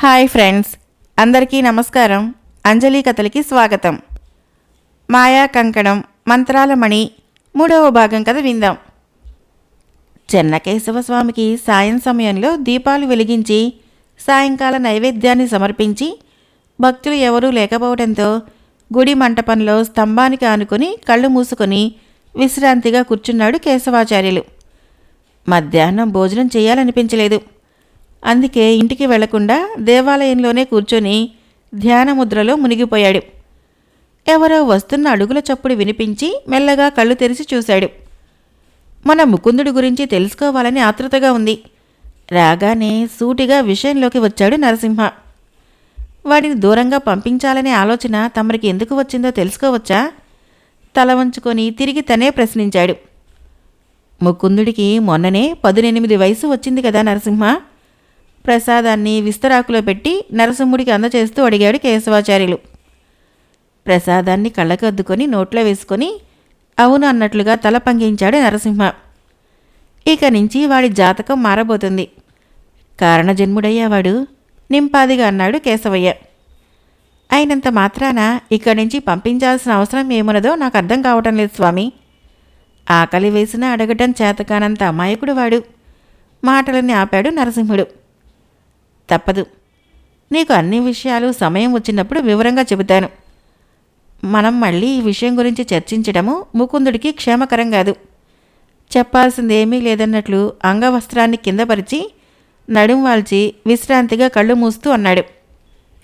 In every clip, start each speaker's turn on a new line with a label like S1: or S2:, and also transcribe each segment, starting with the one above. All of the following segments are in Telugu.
S1: హాయ్ ఫ్రెండ్స్ అందరికీ నమస్కారం. అంజలి కథలకి స్వాగతం. మాయా కంకణం మంత్రాల మణి మూడవ భాగం కథ విందాం. చెన్నకేశవ స్వామికి సాయం సమయంలో దీపాలు వెలిగించి సాయంకాల నైవేద్యాన్ని సమర్పించి భక్తులు ఎవరూ లేకపోవడంతో గుడి మంటపంలో స్తంభానికి ఆనుకొని కళ్ళు మూసుకొని విశ్రాంతిగా కూర్చున్నాడు కేశవాచార్యులు. మధ్యాహ్నం భోజనం చేయాలనిపించలేదు. అందుకే ఇంటికి వెళ్ళకుండా దేవాలయంలోనే కూర్చొని ధ్యానముద్రలో మునిగిపోయాడు. ఎవరో వస్తున్న అడుగుల చప్పుడు వినిపించి మెల్లగా కళ్ళు తెరిచి చూశాడు. మన ముకుందుడి గురించి తెలుసుకోవాలని ఆతృతగా ఉంది. రాగానే సూటిగా విషయంలోకి వచ్చాడు నరసింహ. వాడిని దూరంగా పంపించాలనే ఆలోచన తమరికి ఎందుకు వచ్చిందో తెలుసుకోవచ్చా? తల వంచుకొని తిరిగి తనే ప్రశ్నించాడు. ముకుందుడికి మొన్ననే పదునెనిమిది వయసు వచ్చింది కదా నరసింహ. ప్రసాదాన్ని విస్తరాకులో పెట్టి నరసింహుడికి అందచేస్తూ అడిగాడు కేశవాచార్యులు. ప్రసాదాన్ని కళ్ళకద్దుకొని నోట్లో వేసుకొని అవును అన్నట్లుగా తల పంకించాడు నరసింహ. ఇక నుంచి వాడి జాతకం మారబోతుంది. కారణజన్ముడయ్యావాడు నింపాదిగా అన్నాడు కేశవయ్య. అయినంత మాత్రాన ఇక్కడి నుంచి పంపించాల్సిన అవసరం ఏమున్నదో నాకు అర్థం కావటం లేదు స్వామి. ఆకలి వేసినా అడగటం చేతకానంత అమాయకుడు వాడు. మాటలని ఆపాడు నరసింహుడు. తప్పదు. నీకు అన్ని విషయాలు సమయం వచ్చినప్పుడు వివరంగా చెబుతాను. మనం మళ్ళీ ఈ విషయం గురించి చర్చించడము ముకుందుడికి క్షేమకరం కాదు. చెప్పాల్సింది ఏమీ లేదన్నట్లు అంగవస్త్రాన్ని కిందపరిచి నడుం వాల్చి విశ్రాంతిగా కళ్ళు మూస్తూ అన్నాడు.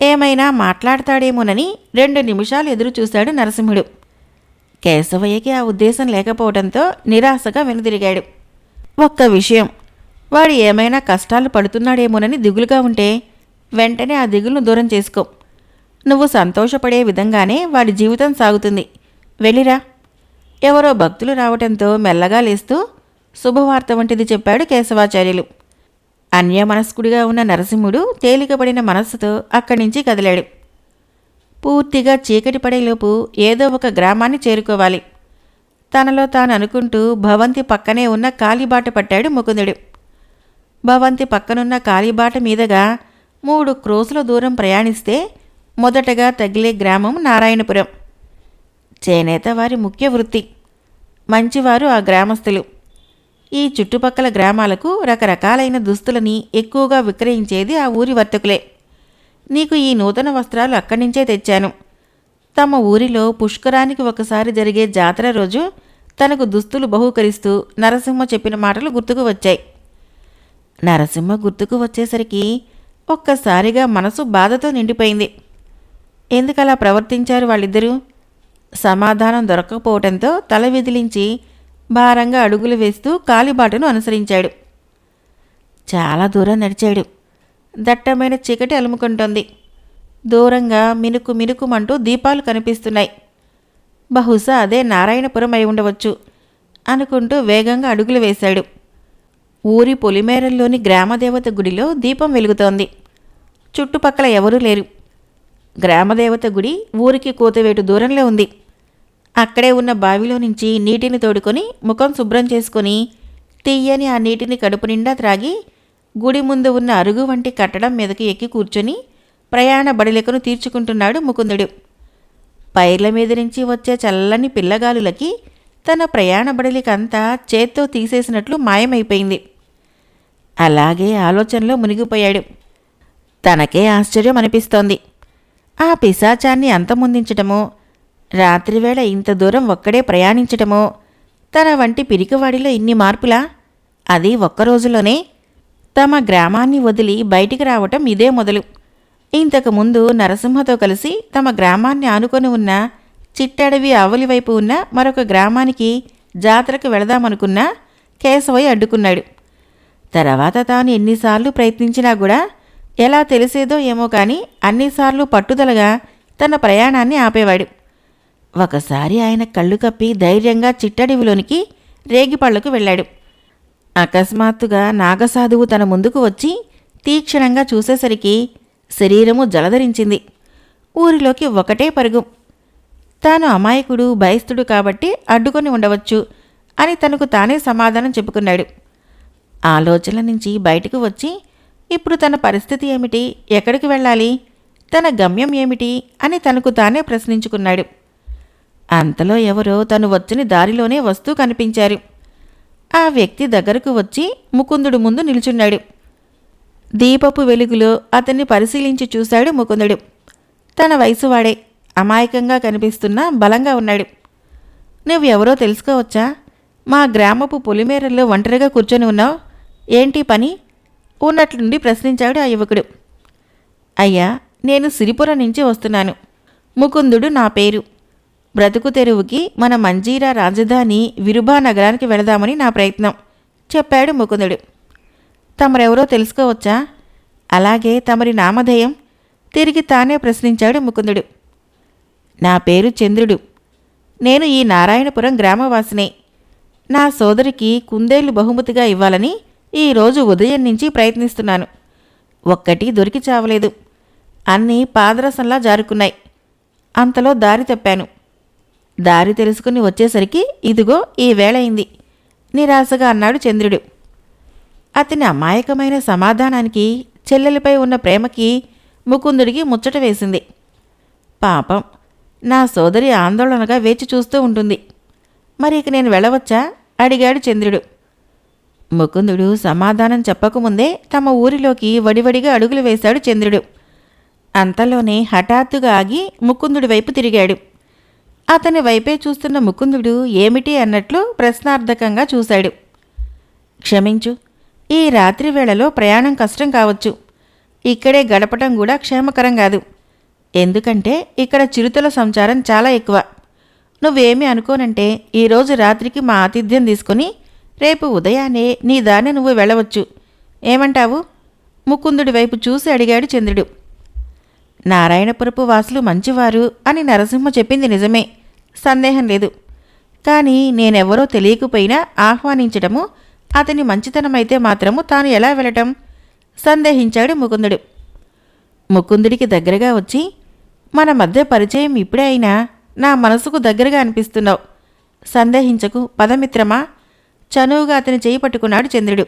S1: ఏమైనా మాట్లాడతాడేమోనని రెండు నిమిషాలు ఎదురు చూశాడు నరసింహుడు. కేశవయ్యకి ఆ ఉద్దేశం లేకపోవడంతో నిరాశగా వెనుదిరిగాడు. ఒక్క విషయం వాడు ఏమైనా కష్టాలు పడుతున్నాడేమోనని దిగులుగా ఉంటే వెంటనే ఆ దిగులును దూరం చేసుకో. నువ్వు సంతోషపడే విధంగానే వాడి జీవితం సాగుతుంది. వెళ్ళిరా. ఎవరో భక్తులు రావటంతో మెల్లగా లేస్తూ శుభవార్త వంటిది చెప్పాడు కేశవాచార్యులు. అన్యమనస్కుడిగా ఉన్న నరసింహుడు తేలికపడిన మనస్సుతో అక్కడి నుంచి కదిలాడు. పూర్తిగా చీకటి పడేలోపు ఏదో ఒక గ్రామాన్ని చేరుకోవాలి. తనలో తాను అనుకుంటూ భవంతి పక్కనే ఉన్న కాలిబాట పట్టాడు ముకుందుడు. భవంతి పక్కనున్న కాలిబాట మీదుగా మూడు క్రోసుల దూరం ప్రయాణిస్తే మొదటగా తగిలే గ్రామం నారాయణపురం. చేనేత వారి ముఖ్య వృత్తి. మంచివారు ఆ గ్రామస్తులు. ఈ చుట్టుపక్కల గ్రామాలకు రకరకాలైన దుస్తులని ఎక్కువగా విక్రయించేది ఆ ఊరి వర్తకులే. నీకు ఈ నూతన వస్త్రాలు అక్కడి నుంచే తెచ్చాను. తమ ఊరిలో పుష్కరానికి ఒకసారి జరిగే జాతర రోజు తనకు దుస్తులు బహూకరిస్తూ నరసింహ చెప్పిన మాటలు గుర్తుకు వచ్చాయి. నరసింహ గుర్తుకు వచ్చేసరికి ఒక్కసారిగా మనసు బాధతో నిండిపోయింది. ఎందుకలా ప్రవర్తించారు వాళ్ళిద్దరూ? సమాధానం దొరకకపోవటంతో తల విదిలించి భారంగా అడుగులు వేస్తూ కాలిబాటను అనుసరించాడు. చాలా దూరం నడిచాడు. దట్టమైన చీకటి అలుముకుంటోంది. దూరంగా మినుకు మినుకుమంటూ దీపాలు కనిపిస్తున్నాయి. బహుశా అదే నారాయణపురం అయి ఉండవచ్చు అనుకుంటూ వేగంగా అడుగులు వేశాడు. ఊరి పొలిమేరల్లోని గ్రామదేవత గుడిలో దీపం వెలుగుతోంది. చుట్టుపక్కల ఎవరూ లేరు. గ్రామదేవత గుడి ఊరికి కూతవేటు దూరంలో ఉంది. అక్కడే ఉన్న బావిలో నుంచి నీటిని తోడుకొని ముఖం శుభ్రం చేసుకొని తీయని ఆ నీటిని కడుపు నిండా త్రాగి గుడి ముందు ఉన్న అరుగు వంటి కట్టడం మీదకి ఎక్కి కూర్చొని ప్రయాణ బడిలెకను తీర్చుకుంటున్నాడు ముకుందుడు. పైర్ల మీద నుంచి వచ్చే చల్లని పిల్లగాలులకి తన ప్రయాణ బడిలికంతా చేత్తో తీసేసినట్లు మాయమైపోయింది. అలాగే ఆలోచనలో మునిగిపోయాడు. తనకే ఆశ్చర్యం అనిపిస్తోంది. ఆ పిశాచాన్ని అంతమొందించటమో రాత్రివేళ ఇంత దూరం ఒక్కడే ప్రయాణించటము తన వంటి పిరికివాడిలో ఇన్ని మార్పులా? అది ఒక్క రోజులోనే తమ గ్రామాన్ని వదిలి బయటికి రావటం ఇదే మొదలు. ఇంతకుముందు నరసింహతో కలిసి తమ గ్రామాన్ని ఆనుకొని ఉన్న చిట్టడవి అవలి వైపు ఉన్న మరొక గ్రామానికి జాతరకు వెళదామనుకున్నా కేశవయ్య అడ్డుకున్నాడు. తర్వాత తాను ఎన్నిసార్లు ప్రయత్నించినా కూడా ఎలా తెలిసేదో ఏమో కానీ అన్నిసార్లు పట్టుదలగా తన ప్రయాణాన్ని ఆపేవాడు. ఒకసారి ఆయన కళ్ళు కప్పి ధైర్యంగా చిట్టడివిలోనికి రేగిపళ్ళకు వెళ్ళాడు. అకస్మాత్తుగా నాగసాధువు తన ముందుకు వచ్చి తీక్షణంగా చూసేసరికి శరీరము జలధరించింది. ఊరిలోకి ఒకటే పరుగు. తాను అమాయకుడు భయస్థుడు కాబట్టి అడ్డుకొని ఉండవచ్చు అని తనకు తానే సమాధానం చెప్పుకున్నాడు. ఆలోచనల నుంచి బయటకు వచ్చి ఇప్పుడు తన పరిస్థితి ఏమిటి? ఎక్కడికి వెళ్ళాలి? తన గమ్యం ఏమిటి? అని తనకు తానే ప్రశ్నించుకున్నాడు. అంతలో ఎవరో తను వచ్చిన దారిలోనే వస్తూ కనిపించారు. ఆ వ్యక్తి దగ్గరకు వచ్చి ముకుందుడు ముందు నిల్చున్నాడు. దీపపు వెలుగులో అతన్ని పరిశీలించి చూశాడు ముకుందుడు. తన వయసు వాడే అమాయకంగా కనిపిస్తున్నా బలంగా ఉన్నాడు. నువ్వెవరో తెలుసుకోవచ్చా? మా గ్రామపు పొలిమేరల్లో ఒంటరిగా కూర్చొని ఉన్నావు. ఏంటి పని? ఉన్నట్లుండి ప్రశ్నించాడు ఆ యువకుడు. అయ్యా నేను సిరిపుర నుంచి వస్తున్నాను. ముకుందుడు నా పేరు. బ్రతుకు తెరువుకి మన మంజీరా రాజధాని విరుభా నగరానికి వెళదామని నా ప్రయత్నం చెప్పాడు ముకుందుడు. తమరెవరో తెలుసుకోవచ్చా? అలాగే తమరి నామధేయం? తిరిగి తానే ప్రశ్నించాడు ముకుందుడు. నా పేరు చంద్రుడు. నేను ఈ నారాయణపురం గ్రామవాసినే. నా సోదరికి కుందేలు బహుమతిగా ఇవ్వాలని ఈరోజు ఉదయం నుంచి ప్రయత్నిస్తున్నాను. ఒక్కటి దొరికి చావలేదు. అన్నీ పాదరసంలా జారుకున్నాయి. అంతలో దారి తప్పాను. దారి తెలుసుకుని వచ్చేసరికి ఇదిగో ఈ వేళయింది నిరాశగా అన్నాడు చంద్రుడు. అతని అమాయకమైన సమాధానానికి చెల్లెలిపై ఉన్న ప్రేమకి ముకుందుడికి ముచ్చట వేసింది. పాపం నా సోదరి ఆందోళనగా వేచి చూస్తూ ఉంటుంది. మరి ఇక నేను వెళ్ళవచ్చా? అడిగాడు చంద్రుడు. ముకుందుడు సమాధానం చెప్పకముందే తమ ఊరిలోకి వడివడిగా అడుగులు వేశాడు చంద్రుడు. అంతలోనే హఠాత్తుగా ఆగి ముకుందుడి వైపు తిరిగాడు. అతని వైపే చూస్తున్న ముకుందుడు ఏమిటి అన్నట్లు ప్రశ్నార్థకంగా చూశాడు. క్షమించు ఈ రాత్రి వేళలో ప్రయాణం కష్టం కావచ్చు. ఇక్కడే గడపటం కూడా క్షేమకరం కాదు. ఎందుకంటే ఇక్కడ చిరుతల సంచారం చాలా ఎక్కువ. నువ్వేమీ అనుకోనంటే ఈరోజు రాత్రికి మా ఆతిథ్యం తీసుకొని రేపు ఉదయాన్నే నీ దాన్ని నువ్వు వెళ్ళవచ్చు. ఏమంటావు? ముకుందుడి వైపు చూసి అడిగాడు చంద్రుడు. నారాయణపురపు వాసులు మంచివారు అని నరసింహ చెప్పింది నిజమే. సందేహం లేదు. కానీ నేనెవరో తెలియకపోయినా ఆహ్వానించడము అతని మంచితనమైతే మాత్రము తాను ఎలా వెళ్ళటం? సందేహించాడు ముకుందుడు. ముకుందుడికి దగ్గరగా వచ్చి మన మధ్య పరిచయం ఇప్పుడే అయినా నా మనసుకు దగ్గరగా అనిపిస్తున్నావు. సందేహించకు పదమిత్రమా? చనువుగా అతని చేయి పట్టుకున్నాడు చంద్రుడు.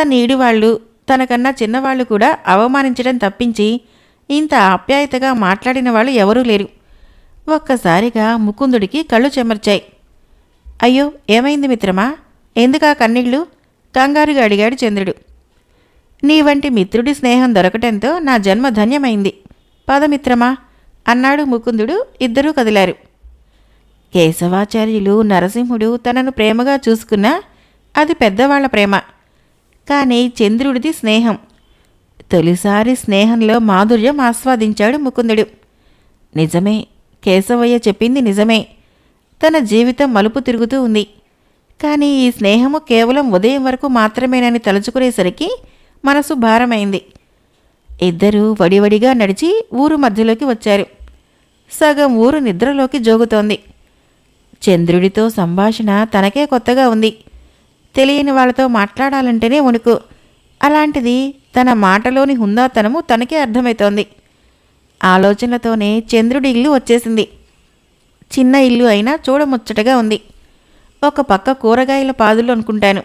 S1: తన ఈడివాళ్ళు తనకన్నా చిన్నవాళ్ళు కూడా అవమానించడం తప్పించి ఇంత ఆప్యాయతగా మాట్లాడిన వాళ్ళు ఎవరూ లేరు. ఒక్కసారిగా ముకుందుడికి కళ్ళు చెమర్చాయి. అయ్యో ఏమైంది మిత్రమా? ఎందుకా కన్నీళ్ళు? కంగారుగా అడిగాడు చంద్రుడు. నీ వంటి మిత్రుడి స్నేహం దొరకటంతో నా జన్మ ధన్యమైంది. పదమిత్రమా అన్నాడు ముకుందుడు. ఇద్దరూ కదిలారు. కేశవాచార్యులు నరసింహుడు తనను ప్రేమగా చూసుకున్నా అది పెద్దవాళ్ళ ప్రేమ. కానీ చంద్రుడిది స్నేహం. తొలిసారి స్నేహంలో మాధుర్యం ఆస్వాదించాడు ముకుందుడు. నిజమే కేశవయ్య చెప్పింది నిజమే. తన జీవితం మలుపు తిరుగుతూ ఉంది. కానీ ఈ స్నేహము కేవలం ఉదయం వరకు మాత్రమేనని తలుచుకునేసరికి మనసు భారమైంది. ఇద్దరూ వడివడిగా నడిచి ఊరు మధ్యలోకి వచ్చారు. సగం ఊరు నిద్రలోకి జోగుతోంది. చంద్రుడితో సంభాషణ తనకే కొత్తగా ఉంది. తెలియని వాళ్ళతో మాట్లాడాలంటేనే వణుకు. అలాంటిది తన మాటలోని హుందాతనము తనకే అర్థమవుతోంది ఆలోచనలతోనే చంద్రుడి ఇల్లు వచ్చేసింది. చిన్న ఇల్లు అయినా చూడముచ్చటగా ఉంది. ఒక పక్క కూరగాయల పాదులు అనుకుంటాను.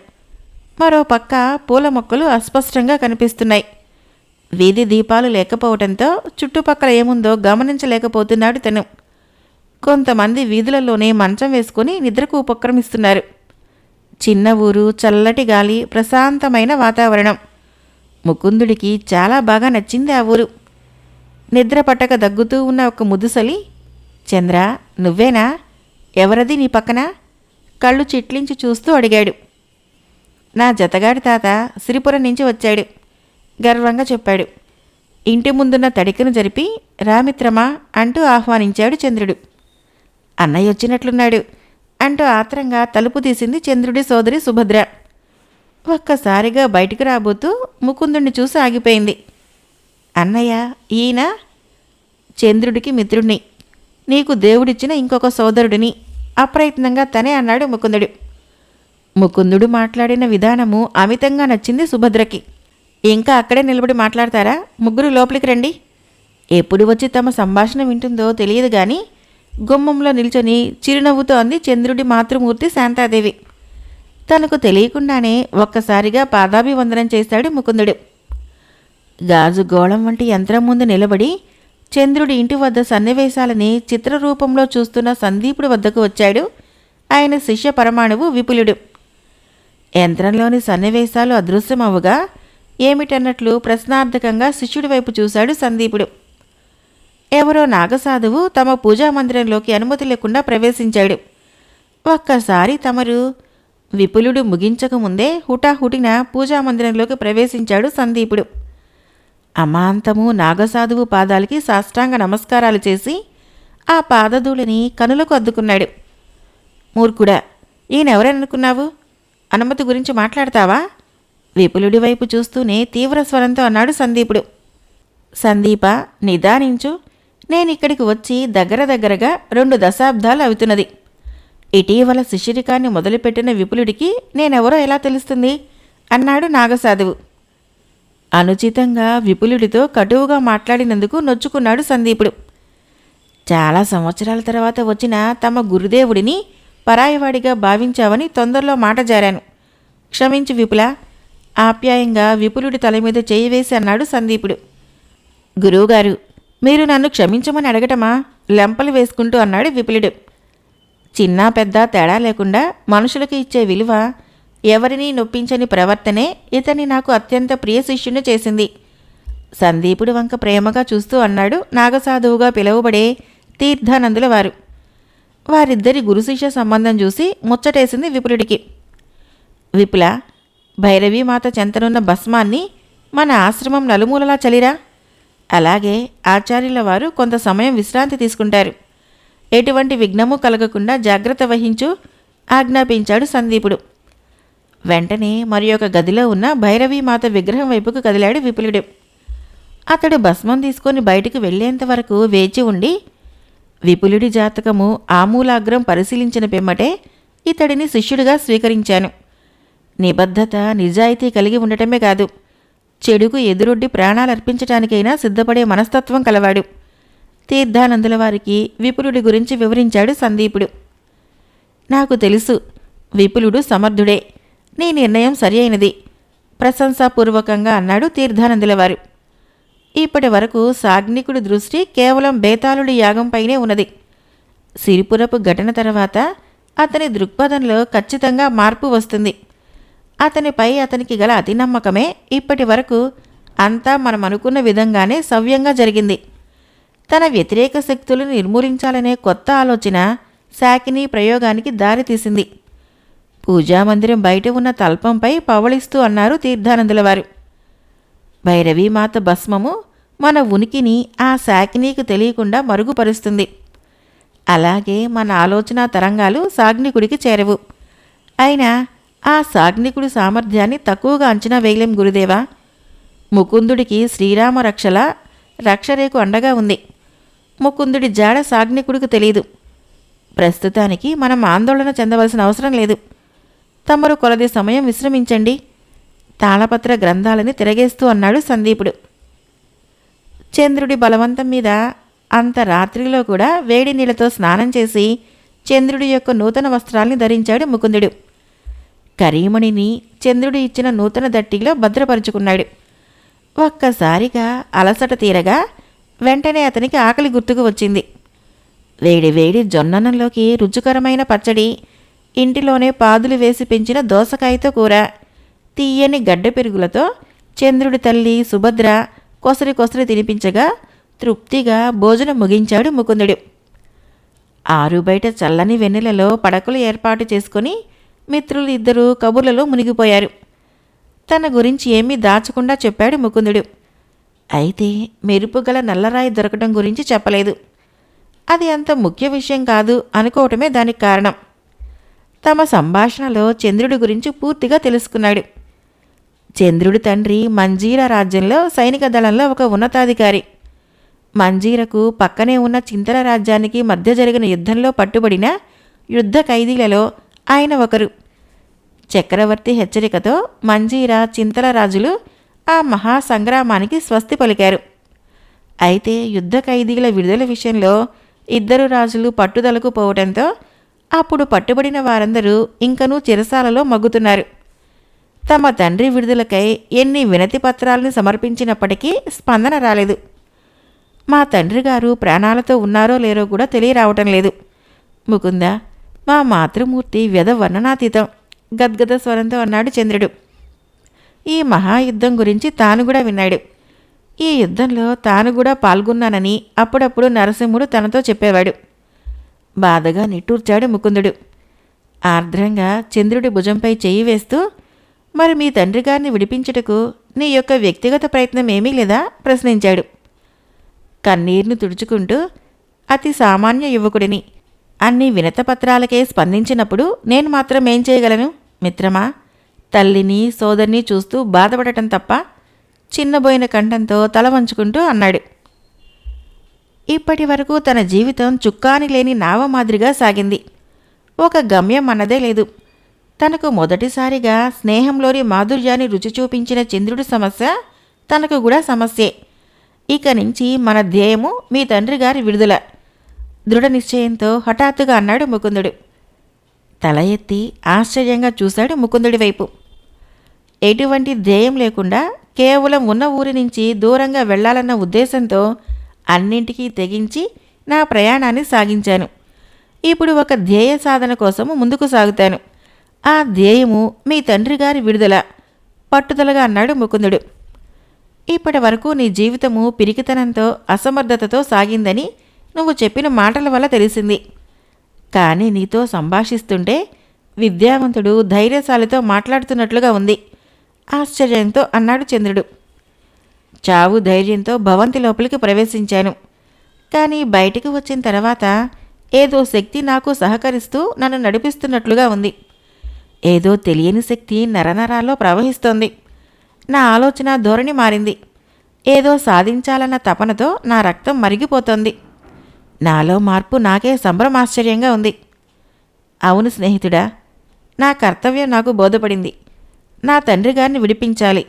S1: మరో పక్క పూల మొక్కలు అస్పష్టంగా కనిపిస్తున్నాయి. వీధి దీపాలు లేకపోవడంతో చుట్టుపక్కల ఏముందో గమనించలేకపోతున్నాడు తను. కొంతమంది వీధులలోనే మంచం వేసుకుని నిద్రకు ఉపక్రమిస్తున్నారు. చిన్న ఊరు చల్లటి గాలి ప్రశాంతమైన వాతావరణం. ముకుందుడికి చాలా బాగా నచ్చింది ఆ ఊరు. నిద్ర పట్టక దగ్గుతూ ఉన్న ఒక ముదుసలి చంద్ర నువ్వేనా? ఎవరది నీ పక్కన? కళ్ళు చిట్లించి చూస్తూ అడిగాడు. నా జతగాడి తాత సిరిపురం నుంచి వచ్చాడు గర్వంగా చెప్పాడు. ఇంటి ముందున్న తడికను జరిపి రామిత్రమా? అంటూ ఆహ్వానించాడు చంద్రుడు. అన్నయ్య వచ్చినట్లున్నాడు. అంటూ ఆత్రంగా తలుపు తీసింది చంద్రుడి సోదరి సుభద్ర. ఒక్కసారిగా బయటికి రాబోతూ ముకుందుణ్ణి చూసి ఆగిపోయింది. అన్నయ్య ఈయన? చంద్రుడికి మిత్రుడిని నీకు దేవుడిచ్చిన ఇంకొక సోదరుడిని. అప్రయత్నంగా తనే అన్నాడు ముకుందుడు. ముకుందుడు మాట్లాడిన విధానము అమితంగా నచ్చింది సుభద్రకి. ఇంకా అక్కడే నిలబడి మాట్లాడతారా? ముగ్గురు లోపలికి రండి. ఎప్పుడు వచ్చి తమ సంభాషణ వింటుందో తెలియదు కానీ గుమ్మంలో నిల్చొని చిరునవ్వుతో అంది చంద్రుడి మాతృమూర్తి శాంతాదేవి. తనకు తెలియకుండానే ఒక్కసారిగా పాదాభివందనం చేశాడు ముకుందుడు. గాజు గోళం వంటి యంత్రం ముందు నిలబడి చంద్రుడి ఇంటి వద్ద సన్నివేశాలని చిత్రరూపంలో చూస్తున్న సందీపుడి వద్దకు వచ్చాడు ఆయన శిష్య పరమాణువు విపులుడు. యంత్రంలోని సన్నివేశాలు అదృశ్యమవుగా ఏమిటన్నట్లు ప్రశ్నార్థకంగా శిష్యుడి వైపు చూశాడు సందీపుడు. ఎవరో నాగసాధువు తమ పూజా మందిరంలోకి అనుమతి లేకుండా ప్రవేశించాడు. ఒక్కసారి తమరు విపులుడు ముగించకముందే హుటాహుటిన పూజా మందిరంలోకి ప్రవేశించాడు సందీపుడు. అమాంతము నాగసాధువు పాదాలకి సాష్టాంగ నమస్కారాలు చేసి ఆ పాదధూళిని కనులకు అద్దుకున్నాడు. మూర్ఖుడా ఈయనెవరనుకున్నావు? అనుమతి గురించి మాట్లాడతావా? విపులుడి వైపు చూస్తూనే తీవ్ర స్వరంతో అన్నాడు సందీపుడు. సందీప నిదానించు నేనిక్కడికి వచ్చి దగ్గర దగ్గరగా రెండు దశాబ్దాలు అవుతున్నది. ఇటీవల శిష్యరికాన్ని మొదలుపెట్టిన విపులుడికి నేనెవరో ఎలా తెలుస్తుంది? అన్నాడు నాగసాధువు. అనుచితంగా విపులుడితో కటువుగా మాట్లాడినందుకు నొచ్చుకున్నాడు సందీపుడు. చాలా సంవత్సరాల తర్వాత వచ్చిన తమ గురుదేవుడిని పరాయివాడిగా భావించావని తొందరలో మాట జారాను. క్షమించు విపుల ఆప్యాయంగా విపులుడి తల మీద చేయి వేసి అన్నాడు సందీపుడు. గురువుగారు మీరు నన్ను క్షమించమని అడగటమా? లెంపలు వేసుకుంటూ అన్నాడు విపులుడు. చిన్న పెద్ద తేడా లేకుండా మనుషులకు ఇచ్చే విలువ ఎవరినీ నొప్పించని ప్రవర్తనే ఇతన్ని నాకు అత్యంత ప్రియ శిష్యుని చేసింది. సందీపుడు వంక ప్రేమగా చూస్తూ అన్నాడు నాగసాధువుగా పిలువబడే తీర్థానందుల వారు. వారిద్దరి గురుశిష్య సంబంధం చూసి ముచ్చటేసింది విపులుడికి. విపుల భైరవీమాత చెంతనున్న భస్మాన్ని మన ఆశ్రమం నలుమూలలా చలిరా? అలాగే ఆచార్యుల వారు కొంత సమయం విశ్రాంతి తీసుకుంటారు. ఎటువంటి విఘ్నము కలగకుండా జాగ్రత్త వహించు ఆజ్ఞాపించాడు సందీపుడు. వెంటనే మరి ఒక గదిలో ఉన్న భైరవీమాత విగ్రహం వైపుకు కదిలాడు విపులుడు. అతడు భస్మం తీసుకొని బయటికి వెళ్ళేంత వరకు వేచి ఉండి విపులుడి జాతకము ఆమూలాగ్రం పరిశీలించిన పిమ్మటే ఇతడిని శిష్యుడిగా స్వీకరించాను. నిబద్ధత నిజాయితీ కలిగి ఉండటమే కాదు. చెడుకు ఎదురొడ్డి ప్రాణాలర్పించటానికైనా సిద్ధపడే మనస్తత్వం కలవాడు. తీర్థానందుల వారికి విపులుడి గురించి వివరించాడు సందీపుడు. నాకు తెలుసు విపులుడు సమర్థుడే. నీ నిర్ణయం సరియైనది. ప్రశంసాపూర్వకంగా అన్నాడు తీర్థానందుల వారు. ఇప్పటి వరకు సాగ్నికుడి దృష్టి కేవలం బేతాళుడి యాగంపైనే ఉన్నది. సిరిపురపు ఘటన తర్వాత అతని దృక్పథంలో ఖచ్చితంగా మార్పు వస్తుంది. అతనిపై అతనికి గల అతి నమ్మకమే ఇప్పటి వరకు అంతా మనం అనుకున్న విధంగానే సవ్యంగా జరిగింది. తన వ్యతిరేక శక్తులను నిర్మూలించాలనే కొత్త ఆలోచన శాకిని ప్రయోగానికి దారితీసింది. పూజామందిరం బయట ఉన్న తల్పంపై పవళిస్తూ అన్నారు తీర్థానందుల వారు. భైరవీమాత భస్మము మన ఉనికిని ఆ శాకినీకి తెలియకుండా మరుగుపరుస్తుంది. అలాగే మన ఆలోచన తరంగాలు సాగ్నికుడికి చేరవు. అయినా ఆ సాగ్నికుడి సామర్థ్యాన్ని తక్కువగా అంచనా వేయలేం గురుదేవా. ముకుందుడికి శ్రీరామ రక్షల రక్షరేకు అండగా ఉంది. ముకుందుడి జాడ సాగ్నికుడికి తెలియదు ప్రస్తుతానికి మనం ఆందోళన చెందవలసిన అవసరం లేదు. తమరు కొలది సమయం విశ్రమించండి. తాళపత్ర గ్రంథాలని తిరగేస్తూ అన్నాడు సందీపుడు. చంద్రుడి బలవంతం మీద అంత రాత్రిలో కూడా వేడి నీళ్ళతో స్నానం చేసి చంద్రుడి యొక్క నూతన వస్త్రాల్ని ధరించాడు ముకుందుడు. కరీమణిని చంద్రుడు ఇచ్చిన నూతన దట్టిలో భద్రపరుచుకున్నాడు. ఒక్కసారిగా అలసట తీరగా వెంటనే అతనికి ఆకలి గుర్తుకు వచ్చింది. వేడి వేడి జొన్ననంలోకి రుచికరమైన పచ్చడి ఇంటిలోనే పాదులు వేసి పెంచిన దోసకాయతో కూర తీయని గడ్డ పెరుగులతో చంద్రుడి తల్లి సుభద్ర కొసరి కొసరి తినిపించగా తృప్తిగా భోజనం ముగించాడు ముకుందుడు. ఆరు బయట చల్లని వెన్నెలలో పడకలు ఏర్పాటు చేసుకొని మిత్రులు ఇద్దరూ కబుర్లలో మునిగిపోయారు. తన గురించి ఏమీ దాచకుండా చెప్పాడు ముకుందుడు. అయితే మెరుపుగల నల్లరాయి దొరకడం గురించి చెప్పలేదు. అది అంత ముఖ్య విషయం కాదు అనుకోవటమే దానికి కారణం. తమ సంభాషణలో చంద్రుడి గురించి పూర్తిగా తెలుసుకున్నాడు. చంద్రుడి తండ్రి మంజీర రాజ్యంలో సైనిక దళంలో ఒక ఉన్నతాధికారి. మంజీరకు పక్కనే ఉన్న చింతల రాజ్యానికి మధ్య జరిగిన యుద్ధంలో పట్టుబడిన యుద్ధ ఖైదీలలో ఆయన ఒకరు. చక్రవర్తి హెచ్చరికతో మంజీరా చింతల రాజులు ఆ మహా సంగ్రామానికి స్వస్తి పలికారు. అయితే యుద్ధ ఖైదీల విడుదల విషయంలో ఇద్దరు రాజులు పట్టుదలకు పోవడంతో అప్పుడు పట్టుబడిన వారందరూ ఇంకనూ చిరసాలలో మగ్గుతున్నారు. తమ తండ్రి విడుదలకై ఎన్ని వినతి పత్రాలను సమర్పించినప్పటికీ స్పందన రాలేదు. మా తండ్రి గారు ప్రాణాలతో ఉన్నారో లేరో కూడా తెలియరావటం లేదు. ముకుందా మా మాతృమూర్తి వ్యధ వర్ణనాతీతం గద్గద స్వరంతో అన్నాడు చంద్రుడు. ఈ మహాయుద్ధం గురించి తాను కూడా విన్నాడు. ఈ యుద్ధంలో తాను కూడా పాల్గొన్నానని అప్పుడప్పుడు నరసింహుడు తనతో చెప్పేవాడు. బాధగా నిట్టూర్చాడు ముకుందుడు. ఆర్ద్రంగా చంద్రుడి భుజంపై చెయ్యి వేస్తూ మరి మీ తండ్రి గారిని విడిపించుటకు నీ యొక్క వ్యక్తిగత ప్రయత్నం ఏమీ లేదా? ప్రశ్నించాడు. కన్నీరును తుడుచుకుంటూ అతి సామాన్య యువకుడిని అన్ని వినతపత్రాలకే స్పందించినప్పుడు నేను మాత్రం ఏం చేయగలను? మిత్రమా తల్లిని సోదరిని చూస్తూ బాధపడటం తప్ప చిన్నబోయిన కంఠంతో తల వంచుకుంటూ అన్నాడు. ఇప్పటి వరకు తన జీవితం చుక్కాని లేని నావ మాదిరిగా సాగింది. ఒక గమ్యం అన్నదే లేదు. తనకు మొదటిసారిగా స్నేహంలోని మాధుర్యాన్ని రుచి చూపించిన చంద్రుడి సమస్య తనకు కూడా సమస్యే. ఇక నుంచి మన ధ్యేయము మీ తండ్రి గారి విడుదల. దృఢ నిశ్చయంతో హఠాత్తుగా అన్నాడు ముకుందుడు. తల ఎత్తి ఆశ్చర్యంగా చూశాడు ముకుందుడి వైపు. ఎటువంటి ధ్యేయం లేకుండా కేవలం ఉన్న ఊరి నుంచి దూరంగా వెళ్ళాలన్న ఉద్దేశంతో అన్నింటికీ తెగించి నా ప్రయాణాన్ని సాగించాను. ఇప్పుడు ఒక ధ్యేయ సాధన కోసం ముందుకు సాగుతాను. ఆ ధ్యేయము మీ తండ్రి గారి విడుదల పట్టుదలగా అన్నాడు ముకుందుడు. ఇప్పటి వరకు నీ జీవితము పిరికితనంతో అసమర్థతతో సాగిందని నువ్వు చెప్పిన మాటల వల్ల తెలిసింది. కానీ నీతో సంభాషిస్తుంటే విద్యావంతుడు ధైర్యశాలితో మాట్లాడుతున్నట్లుగా ఉంది. ఆశ్చర్యంతో అన్నాడు చంద్రుడు. చావు ధైర్యంతో భవంతి లోపలికి ప్రవేశించాను. కానీ బయటికి వచ్చిన తర్వాత ఏదో శక్తి నాకు సహకరిస్తూ నన్ను నడిపిస్తున్నట్లుగా ఉంది. ఏదో తెలియని శక్తి నరనరాల్లో ప్రవహిస్తోంది. నా ఆలోచన ధోరణి మారింది. ఏదో సాధించాలన్న తపనతో నా రక్తం మరిగిపోతోంది. నాలో మార్పు నాకే సంభ్రమాశ్చర్యంగా ఉంది. అవును స్నేహితుడా నా కర్తవ్యం నాకు బోధపడింది. నా తండ్రి గారిని విడిపించాలి.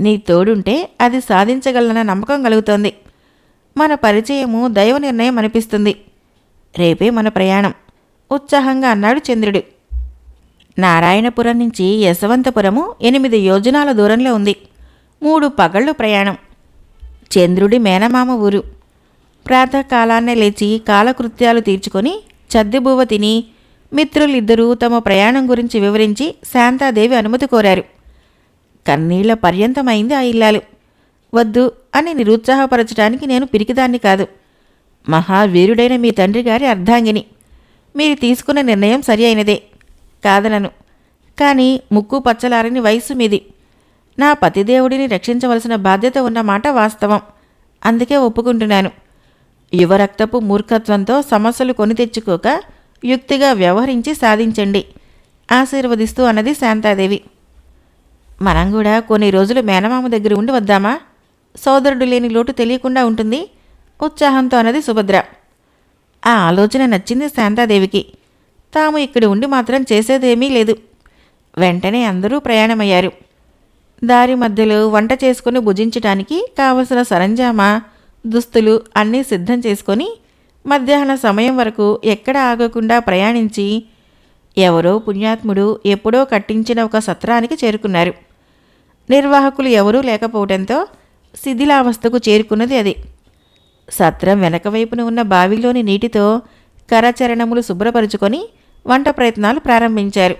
S1: నీ తోడుంటే అది సాధించగలన నమ్మకం కలుగుతోంది. మన పరిచయము దైవ నిర్ణయం అనిపిస్తుంది. రేపే మన ప్రయాణం ఉత్సాహంగా అన్నాడు చంద్రుడు. నారాయణపురం నుంచి యశవంతపురము ఎనిమిది యోజనాల దూరంలో ఉంది. మూడు పగళ్ళు ప్రయాణం. చంద్రుడి మేనమామ ఊరు. ప్రాతకాలాన్నే లేచి కాలకృత్యాలు తీర్చుకొని చద్దెబువ్వ తిని మిత్రులిద్దరూ తమ ప్రయాణం గురించి వివరించి శాంతాదేవి అనుమతి కోరారు. కన్నీళ్ళ పర్యంతమైంది ఆ ఇల్లాలు. వద్దు అని నిరుత్సాహపరచడానికి నేను పిరికిదాన్ని కాదు. మహావీరుడైన మీ తండ్రి గారి అర్ధాంగిని. మీరు తీసుకున్న నిర్ణయం సరి అయినదే కాదనను. కానీ ముక్కు పచ్చలారని వయసు మీది. నా పతిదేవుడిని రక్షించవలసిన బాధ్యత ఉన్నమాట వాస్తవం. అందుకే ఒప్పుకుంటున్నాను. యువరక్తపు మూర్ఖత్వంతో సమస్యలు కొని తెచ్చుకోక యుక్తిగా వ్యవహరించి సాధించండి. ఆశీర్వదిస్తూ అన్నది శాంతాదేవి. మనం కూడా కొన్ని రోజులు మేనమామ దగ్గర ఉండి వద్దామా? సోదరుడు లేని లోటు తెలియకుండా ఉంటుంది. ఉత్సాహంతో అన్నది సుభద్ర. ఆ ఆలోచన నచ్చింది శాంతాదేవికి. తాము ఇక్కడ ఉండి మాత్రం చేసేదేమీ లేదు. వెంటనే అందరూ ప్రయాణమయ్యారు. దారి మధ్యలో వంట చేసుకుని భుజించటానికి కావలసిన సరంజామా దుస్తులు అన్నీ సిద్ధం చేసుకొని మధ్యాహ్న సమయం వరకు ఎక్కడ ఆగకుండా ప్రయాణించి ఎవరో పుణ్యాత్ముడు ఎప్పుడో కట్టించిన ఒక సత్రానికి చేరుకున్నారు. నిర్వాహకులు ఎవరూ లేకపోవడంతో శిథిలావస్థకు చేరుకున్నది అది. సత్రం వెనక వైపున ఉన్న బావిలోని నీటితో కరచరణములు శుభ్రపరుచుకొని వంట ప్రయత్నాలు ప్రారంభించారు.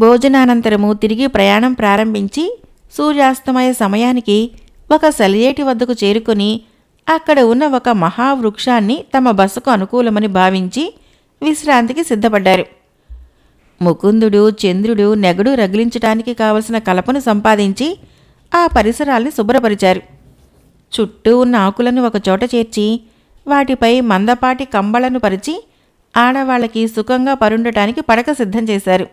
S1: భోజనానంతరము తిరిగి ప్రయాణం ప్రారంభించి సూర్యాస్తమయ సమయానికి ఒక సెలయేటి వద్దకు చేరుకొని అక్కడ ఉన్న ఒక మహావృక్షాన్ని తమ బసకు అనుకూలమని భావించి విశ్రాంతికి సిద్ధపడ్డారు. ముకుందుడు చంద్రుడు నెగడు రగిలించటానికి కావలసిన కలపను సంపాదించి ఆ పరిసరాల్ని శుభ్రపరిచారు. చుట్టూ ఉన్న ఆకులను ఒకచోట చేర్చి వాటిపై మందపాటి కంబళను పరిచి ఆడవాళ్ళకి సుఖంగా పరుండటానికి పడక సిద్ధం చేశారు.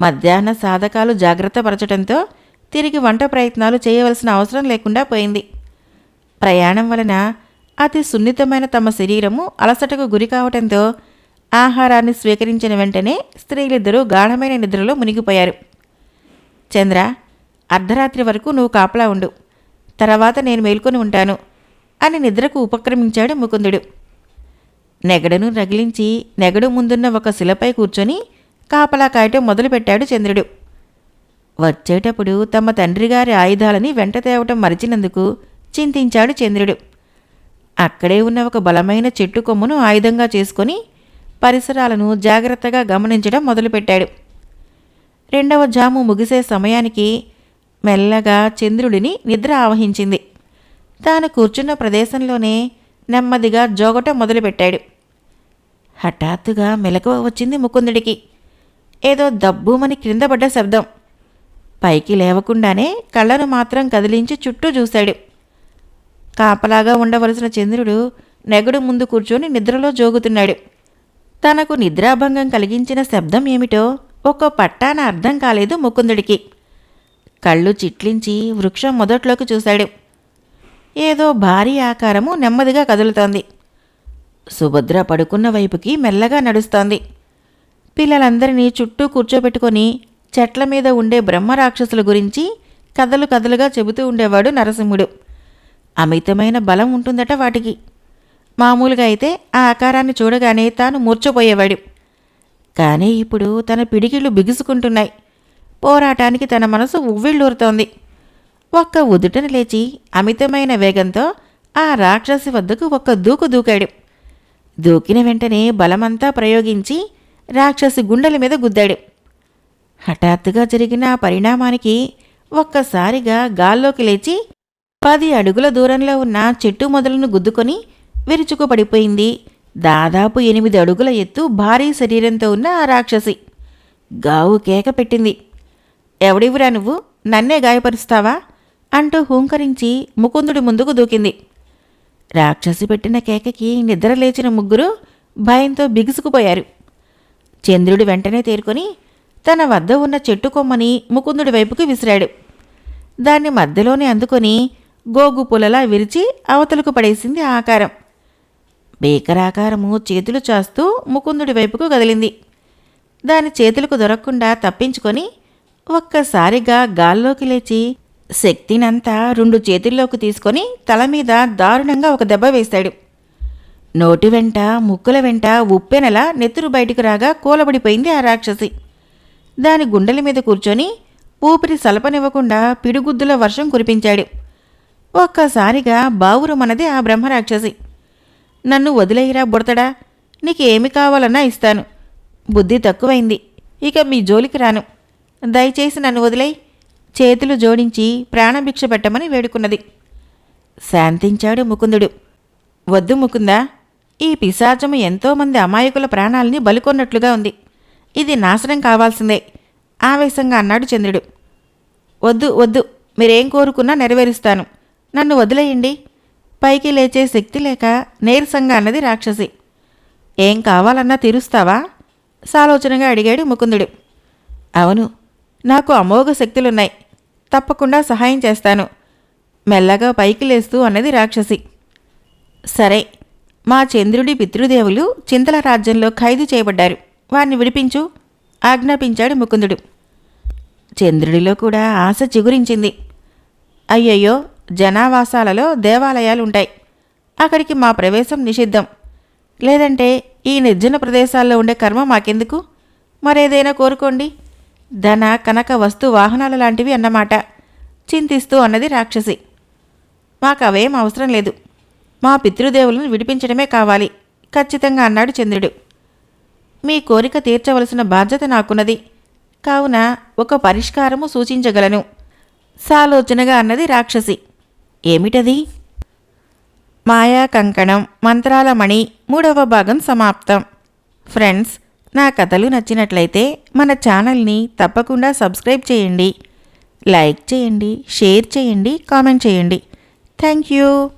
S1: మధ్యాహ్న సాధకాలు జాగ్రత్తపరచడంతో తిరిగి వంట ప్రయత్నాలు చేయవలసిన అవసరం లేకుండా పోయింది. ప్రయాణం వలన అతి సున్నితమైన తమ శరీరము అలసటకు గురి కావటంతో ఆహారాన్ని స్వీకరించిన వెంటనే స్త్రీలిద్దరూ గాఢమైన నిద్రలో మునిగిపోయారు. చంద్ర అర్ధరాత్రి వరకు నువ్వు కాపలా ఉండు. తర్వాత నేను మేల్కొని ఉంటాను అని నిద్రకు ఉపక్రమించాడు ముకుందుడు. నెగడను రగిలించి నెగడు ముందున్న ఒక శిలపై కూర్చొని కాపలా కాయటం మొదలుపెట్టాడు చంద్రుడు. వచ్చేటప్పుడు తమ తండ్రిగారి ఆయుధాలని వెంట తేవటం మరిచినందుకు చింతించాడు చంద్రుడు. అక్కడే ఉన్న ఒక బలమైన చెట్టు కొమ్మును ఆయుధంగా చేసుకొని పరిసరాలను జాగ్రత్తగా గమనించడం మొదలుపెట్టాడు. రెండవ జాము ముగిసే సమయానికి మెల్లగా చంద్రుడిని నిద్ర ఆవహించింది. తాను కూర్చున్న ప్రదేశంలోనే నెమ్మదిగా జోగటం మొదలుపెట్టాడు. హఠాత్తుగా మెలకువ వచ్చింది ముకుందుడికి. ఏదో దబ్బుమని క్రింద పడ్డ శబ్దం. పైకి లేవకుండానే కళ్ళను మాత్రం కదిలించి చుట్టూ చూశాడు. కాపలాగా ఉండవలసిన చంద్రుడు నెగడు ముందు కూర్చొని నిద్రలో జోగుతున్నాడు. తనకు నిద్రాభంగం కలిగించిన శబ్దం ఏమిటో ఒక్క పట్టాన అర్థం కాలేదు ముకుందుడికి. కళ్ళు చిట్లించి వృక్షం మొదట్లోకి చూశాడు. ఏదో భారీ ఆకారము నెమ్మదిగా కదులుతోంది. సుభద్ర పడుకున్న వైపుకి మెల్లగా నడుస్తోంది. పిల్లలందరినీ చుట్టూ కూర్చోబెట్టుకొని చెట్ల మీద ఉండే బ్రహ్మరాక్షసుల గురించి కథలు కథలుగా చెబుతూ ఉండేవాడు నరసింహుడు. అమితమైన బలం ఉంటుందట వాటికి. మామూలుగా అయితే ఆ ఆకారాన్ని చూడగానే తాను మూర్చపోయేవాడు కానీ ఇప్పుడు తన పిడికిళ్ళు బిగుసుకుంటున్నాయి. పోరాటానికి తన మనసు ఉవ్విళ్ళూరుతోంది. ఒక్క ఉదుటన లేచి అమితమైన వేగంతో ఆ రాక్షసి వద్దకు ఒక్క దూకు దూకాడు. దూకిన వెంటనే బలమంతా ప్రయోగించి రాక్షసి గుండెల మీద గుద్దాడు. హఠాత్తుగా జరిగిన ఆ పరిణామానికి ఒక్కసారిగా గాల్లోకి లేచి పది అడుగుల దూరంలో ఉన్న చెట్టు మొదలను గుద్దుకొని విరుచుకుపడిపోయింది. దాదాపు ఎనిమిది అడుగుల ఎత్తు భారీ శరీరంతో ఉన్న ఆ రాక్షసి. గావు కేక పెట్టింది. ఎవడివురా నువ్వు? నన్నే గాయపరుస్తావా? అంటూ హూంకరించి ముకుందుడి ముందుకు దూకింది. రాక్షసి పెట్టిన కేకకి నిద్ర లేచిన ముగ్గురు భయంతో బిగుసుకుపోయారు. చంద్రుడు వెంటనే తేరుకొని తన వద్ద ఉన్న చెట్టు కొమ్మని ముకుందుడి వైపుకి విసిరాడు. దాన్ని మధ్యలోనే అందుకొని గోగు పులలా విరిచి అవతలకు పడేసింది ఆ ఆకారం. బీకరాకారము చేతులు చాస్తూ ముకుందుడి వైపుకు కదిలింది. దాని చేతులకు దొరకకుండా తప్పించుకొని ఒక్కసారిగా గాల్లోకి లేచి శక్తినంతా రెండు చేతుల్లోకి తీసుకొని తల మీద దారుణంగా ఒక దెబ్బ వేశాడు నోటి వెంట ముక్కుల వెంట ఉప్పెనలా నెత్తురు బయటికి రాగా కూలబడిపోయింది ఆ రాక్షసి. దాని గుండెల మీద కూర్చొని ఊపిరి సలపనివ్వకుండా పిడుగుద్దుల వర్షం కురిపించాడు. ఒక్కసారిగా బావురుమన్నది ఆ బ్రహ్మరాక్షసి. నన్ను వదిలేయిరా బుడతడా నీకేమి కావాలన్నా ఇస్తాను. బుద్ధి తక్కువైంది ఇక మీ జోలికి రాను. దయచేసి నన్ను వదిలేయి చేతులు జోడించి ప్రాణభిక్ష పెట్టమని వేడుకున్నది. శాంతించాడు ముకుందుడు. వద్దు ముకుందా ఈ పిశాచము ఎంతోమంది అమాయకుల ప్రాణాల్ని బలికొన్నట్లుగా ఉంది. ఇది నాశనం కావాల్సిందే ఆవేశంగా అన్నాడు చంద్రుడు. వద్దు వద్దు మీరేం కోరుకున్నా నెరవేరుస్తాను. నన్ను వదిలేయండి. పైకి లేచే శక్తి లేక నీరసంగా అన్నది రాక్షసి. ఏం కావాలన్నా తీరుస్తావా? సాలోచనగా అడిగాడు ముకుందుడు. అవును నాకు అమోఘ శక్తులున్నాయి. తప్పకుండా సహాయం చేస్తాను. మెల్లగా పైకి లేస్తూ అన్నది రాక్షసి. సరే మా చంద్రుడి పితృదేవులు చింతల రాజ్యంలో ఖైదు చేయబడ్డారు. వారిని విడిపించు ఆజ్ఞాపించాడు ముకుందుడు. చంద్రుడిలో కూడా ఆశ చిగురించింది. అయ్యయ్యో జనావాసాలలో దేవాలయాలు ఉంటాయి అక్కడికి మా ప్రవేశం నిషిద్ధం. లేదంటే ఈ నిర్జన ప్రదేశాల్లో ఉండే కర్మ మాకెందుకు? మరేదైనా కోరుకోండి. ధన కనక వస్తు వాహనాల లాంటివి అన్నమాట. చింతిస్తూ అన్నది రాక్షసి. మాకు అవేం అవసరం లేదు. మా పితృదేవులను విడిపించడమే కావాలి. ఖచ్చితంగా అన్నాడు చంద్రుడు. మీ కోరిక తీర్చవలసిన బాధ్యత నాకున్నది. కావున ఒక పరిష్కారము సూచించగలను. సాలోచనగా అన్నది రాక్షసి. ఏమిటది? మాయా కంకణం మంత్రాల మణి మూడవ భాగం సమాప్తం. ఫ్రెండ్స్ నా కథలు నచ్చినట్లయితే మన ఛానల్ని తప్పకుండా సబ్స్క్రైబ్ చేయండి. లైక్ చేయండి షేర్ చేయండి కామెంట్ చేయండి. Thank you.